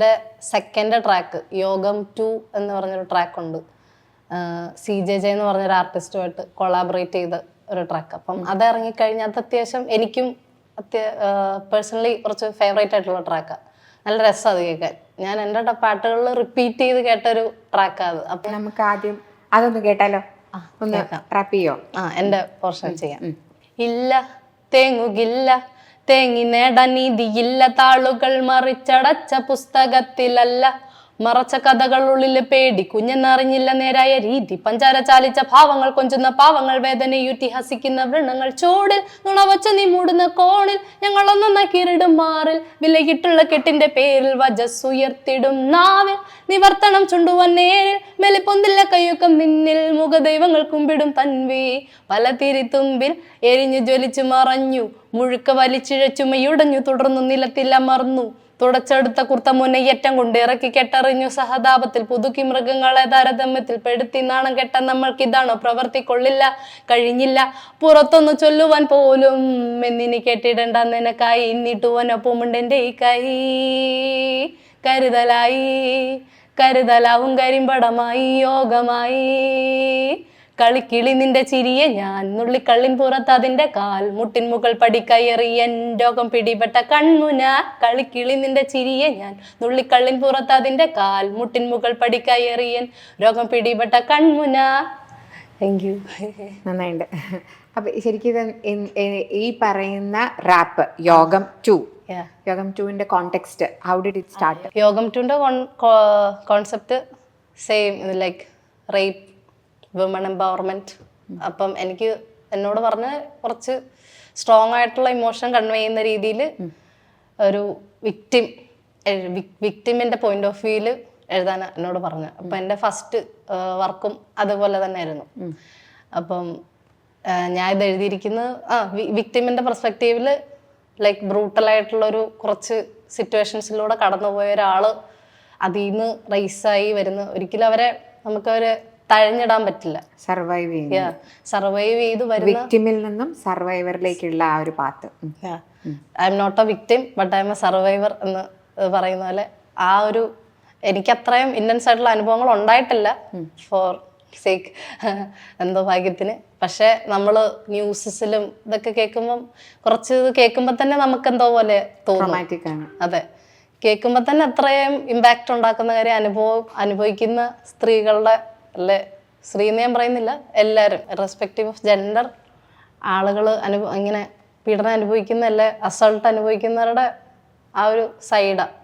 എന്റെ second track യോഗം to എന്ന് പറഞ്ഞൊരു ട്രാക്കുണ്ട് സി ജെ ജെ എന്ന് പറഞ്ഞൊരു ആർട്ടിസ്റ്റുമായിട്ട് കൊളാബറേറ്റ് ചെയ്ത ഒരു ട്രാക്ക് അപ്പം അത് ഇറങ്ങിക്കഴിഞ്ഞാൽ അത് അത്യാവശ്യം എനിക്കും അത്യ പേഴ്സണലി കുറച്ച് ഫേവറേറ്റ് ആയിട്ടുള്ള ട്രാക്കാണ് നല്ല രസമാണ് അത് കേൾക്കാൻ. ഞാൻ എന്റെ പാട്ടുകളിൽ റിപ്പീറ്റ് ചെയ്ത് കേട്ടൊരു ട്രാക്കാണ് അത്. അപ്പം നമുക്ക് ആദ്യം അതൊന്ന് കേട്ടാലോ? ഒന്ന് റാപ്പ് ചെയ്യോ? ആ എന്റെ പോർഷൻ ചെയ്യാം. ഇല്ല തേങ്ങുകില്ല തേങ്ങി നേടാൻ താളുകൾ മറിച്ചടച്ച പുസ്തകത്തിലല്ല. മറച്ച കഥകൾ പേടി. കുഞ്ഞെന്നറിഞ്ഞില്ല നേരായ രീതി. പഞ്ചാര ചാലിച്ച ഭാവങ്ങൾ കൊഞ്ചുന്ന പാവങ്ങൾ വേദനയൂറ്റി ഹസിക്കുന്ന വൃണങ്ങൾ ചോടിൽ നുണവച്ച നീ മൂടുന്ന കോണിൽ ഞങ്ങളൊന്നും കിരിടും മാറിൽ വിലയിട്ടുള്ള കെട്ടിന്റെ പേരിൽ വജസ്സുയർത്തിടും നാവിൽ. നിവർത്തണം ചുണ്ടുവൻ നേരിൽ മെലിപ്പൊന്തില്ല കയ്യൊക്കം നിന്നിൽ മുഖദൈവങ്ങൾ കുമ്പിടും തൻവി. പല തിരിത്തുമ്പിൽ എരിഞ്ഞു ജ്വലിച്ചു മറഞ്ഞു. മുഴുക്ക വലിച്ചിഴച്ചുമയുടഞ്ഞു തുടർന്നു നിലത്തിലമർന്നു തുടച്ചെടുത്ത കുർത്ത മുന്നയ്യറ്റം കൊണ്ട് ഇറക്കി കെട്ടറിഞ്ഞു. സഹതാപത്തിൽ പുതുക്കി മൃഗങ്ങളെ താരതമ്യത്തിൽ പെടുത്തി. നാണം കെട്ട നമ്മൾക്ക് ഇതാണോ പ്രവർത്തി കൊള്ളില്ല കഴിഞ്ഞില്ല. പുറത്തൊന്ന് ചൊല്ലുവാൻ പോലും എന്നിനി കെട്ടിടണ്ട നിനക്കായി. ഇന്നിട്ടുവനൊപ്പമുണ്ട് എന്റെ ഈ കൈ. കരുതലായി. കരുതലാവും കരിമ്പടമായി. യോഗമായി. കളിക്കിളി നിന്റെ ചിരിയെ ഞാൻ നുള്ളിക്കള്ളിൻ പുറത്ത് അതിന്റെ കാൽ. മുട്ടിൻ മുകൾ പടിക്കയറിയൻ രോഗം പിടിപെട്ട കൺമുന കിളി നിന്റെ ചിരിയെ ഞാൻ നുള്ളിക്കള്ളിൻ പുറത്ത് അതിന്റെ കാൽ. മുട്ടിൻ മുകൾ പടിക്കയറിയൻ രോഗം പിടിപെട്ട കൺമുന താങ്ക് യു നന്നായിണ്ട്. അപ്പൊ ശരിക്കും ഈ പറയുന്ന റാപ്പ് യോഗം ടു. യോഗം ടുവിന്റെ context how did it start യോഗം ടുവിന്റെ concept same like rape women empowerment അപ്പം എനിക്ക് എന്നോട് പറഞ്ഞ കുറച്ച് സ്ട്രോങ് ആയിട്ടുള്ള ഇമോഷൻ കൺവേ ചെയ്യുന്ന രീതിയിൽ ഒരു വിക്ടിം വിക്ടിമിന്റെ പോയിന്റ് ഓഫ് വ്യൂവിൽ എഴുതാൻ എന്നോട് പറഞ്ഞു. അപ്പം എന്റെ ഫസ്റ്റ് വർക്കും അതുപോലെ തന്നെ ആയിരുന്നു അപ്പം ഞാൻ ഇത് എഴുതിയിരിക്കുന്നത് ആ വിക്ടിമിന്റെ പെർസ്പെക്റ്റീവിൽ ലൈക്ക് ബ്രൂട്ടലായിട്ടുള്ള ഒരു കുറച്ച് സിറ്റുവേഷൻസിലൂടെ കടന്നുപോയ ഒരാൾ അതിൽ നിന്ന് റൈസായി വരുന്ന ഒരിക്കലും അവരെ നമുക്ക് അവരെ തഴഞ്ഞിടാൻ പറ്റില്ല. സർവൈവ് ചെയ്യുന്നു സർവൈവ് ചെയ്ത് വരുന്ന വിക്ടിമിൽ നിന്നും സർവൈവറിലേക്കുള്ള ആ ഒരു path I'm not a victim but I'm a survivor എന്ന് പറയുന്ന പോലെ ആ ഒരു എനിക്ക് അത്രയും ഇന്റൻസ് ആയിട്ടുള്ള അനുഭവങ്ങൾ ഉണ്ടായിട്ടില്ല ഫോർ സേക്ക് എന്തോ ഭാഗ്യത്തിന്. പക്ഷെ നമ്മൾ ന്യൂസസിലും ഇതൊക്കെ കേൾക്കുമ്പം കുറച്ച് കേൾക്കുമ്പോൾ തന്നെ നമുക്ക് എന്തോ പോലെ തോന്നും. അതെ. കേൾക്കുമ്പോൾ തന്നെ അത്രയും ഇമ്പാക്റ്റ് ഉണ്ടാക്കുന്ന കാര്യം അനുഭവം അനുഭവിക്കുന്ന സ്ത്രീകളുടെ അല്ലെ? സ്ത്രീ എന്ന് ഞാൻ പറയുന്നില്ല. എല്ലാവരും റെസ്പെക്റ്റീവ് ഓഫ് ജെൻഡർ ആളുകൾ അനുഭവ ഇങ്ങനെ പീഡനം അനുഭവിക്കുന്ന അല്ലെ അസൾട്ട് അനുഭവിക്കുന്നവരുടെ ആ ഒരു സൈഡാണ്